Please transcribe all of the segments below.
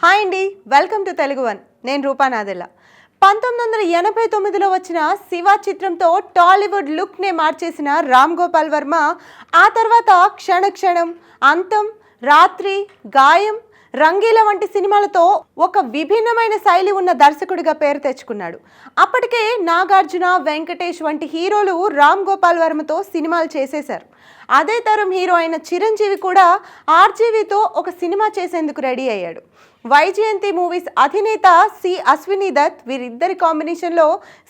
Hi అండి welcome to Telugu one. నేను రూపానాదెల్ల పంతొమ్మిది వందల ఎనభై తొమ్మిదిలో వచ్చిన శివ చిత్రంతో టాలీవుడ్ లుక్నే మార్చేసిన రామ్ గోపాల్ వర్మ ఆ తర్వాత క్షణ క్షణం అంతం రాత్రి గాయం రంగీల వంటి సినిమాలతో ఒక విభిన్నమైన శైలి ఉన్న దర్శకుడిగా పేరు తెచ్చుకున్నాడు. అప్పటికే నాగార్జున వెంకటేష్ వంటి హీరోలు రామ్ గోపాల్ వర్మతో సినిమాలు చేసేశారు. అదే తరం హీరో అయిన చిరంజీవి కూడా ఆర్జీవితో ఒక సినిమా చేసేందుకు రెడీ అయ్యాడు. వైజయంతి మూవీస్ అధినేత సి అశ్విని దత్ వీరిద్దరి కాంబినేషన్లో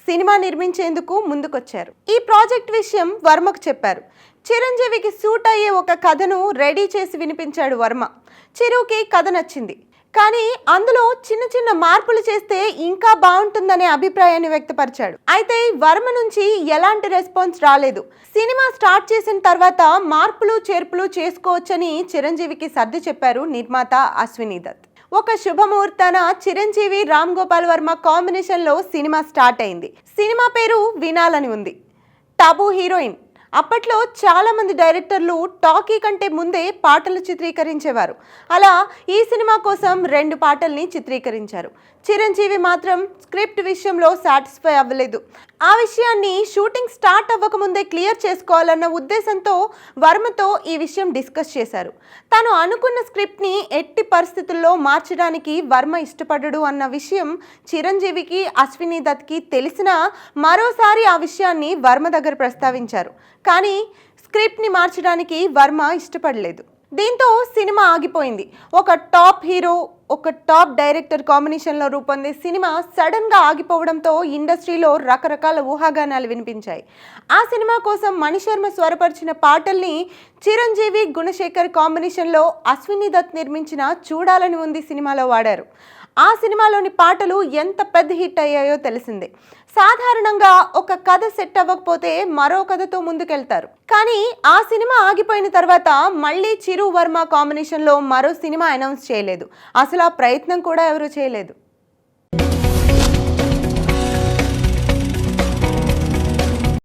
సినిమా నిర్మించేందుకు ముందుకొచ్చారు. ఈ ప్రాజెక్ట్ విషయం వర్మకు చెప్పారు. చిరంజీవికి సూట్ అయ్యే ఒక కథను రెడీ చేసి వినిపించాడు వర్మ. చిరుకి కథ నచ్చింది. కానీ అందులో చిన్న చిన్న మార్పులు చేస్తే ఇంకా బాగుంటుందనే అభిప్రాయాన్ని వ్యక్తపరిచాడు. అయితే వర్మ నుంచి ఎలాంటి రెస్పాన్స్ రాలేదు. సినిమా స్టార్ట్ చేసిన తర్వాత మార్పులు చేర్పులు చేసుకోవచ్చని చిరంజీవికి సర్ది చెప్పారు నిర్మాత అశ్విని దత్. ఒక శుభముహూర్తాన చిరంజీవి రామ్ గోపాల్ వర్మ కాంబినేషన్లో సినిమా స్టార్ట్ అయింది. సినిమా పేరు వినాలని ఉంది. టబు హీరోయిన్ అప్పట్లో చాలామంది డైరెక్టర్లు టాకీ కంటే ముందే పాటలు చిత్రీకరించేవారు. అలా ఈ సినిమా కోసం రెండు పాటల్ని చిత్రీకరించారు. చిరంజీవి మాత్రం స్క్రిప్ట్ విషయంలో సాటిస్ఫై అవ్వలేదు. ఆ విషయాన్ని షూటింగ్ స్టార్ట్ అవ్వకముందే క్లియర్ చేసుకోవాలన్న ఉద్దేశంతో వర్మతో ఈ విషయం డిస్కస్ చేశారు. తాను అనుకున్న స్క్రిప్ట్ని ఎట్టి పరిస్థితుల్లో మార్చడానికి వర్మ ఇష్టపడడు అన్న విషయం చిరంజీవికి అశ్విని దత్కి తెలిసినా మరోసారి ఆ విషయాన్ని వర్మ దగ్గర ప్రస్తావించారు. కానీ స్క్రిప్ట్ని మార్చడానికి వర్మ ఇష్టపడలేదు. దీంతో సినిమా ఆగిపోయింది. ఒక టాప్ హీరో ఒక టాప్ డైరెక్టర్ కాంబినేషన్లో రూపొందే సినిమా సడన్గా ఆగిపోవడంతో ఇండస్ట్రీలో రకరకాల ఊహాగానాలు వినిపించాయి. ఆ సినిమా కోసం మణిశర్మ స్వరపరిచిన పాటల్ని చిరంజీవి గుణశేఖర్ కాంబినేషన్లో అశ్విని దత్ నిర్మించిన చూడాలని ఉంది సినిమాలో వాడారు. ఆ సినిమాలోని పాటలు ఎంత పెద్ద హిట్ అయ్యాయో తెలిసిందే. సాధారణంగా ఒక కథ సెట్ అవ్వకపోతే మరో కథతో ముందుకెళ్తారు. కానీ ఆ సినిమా ఆగిపోయిన తర్వాత మళ్ళీ చిరు వర్మ కాంబినేషన్లో మరో సినిమా అనౌన్స్ చేయలేదు. అసలు ఆ ప్రయత్నం కూడా ఎవరూ చేయలేదు.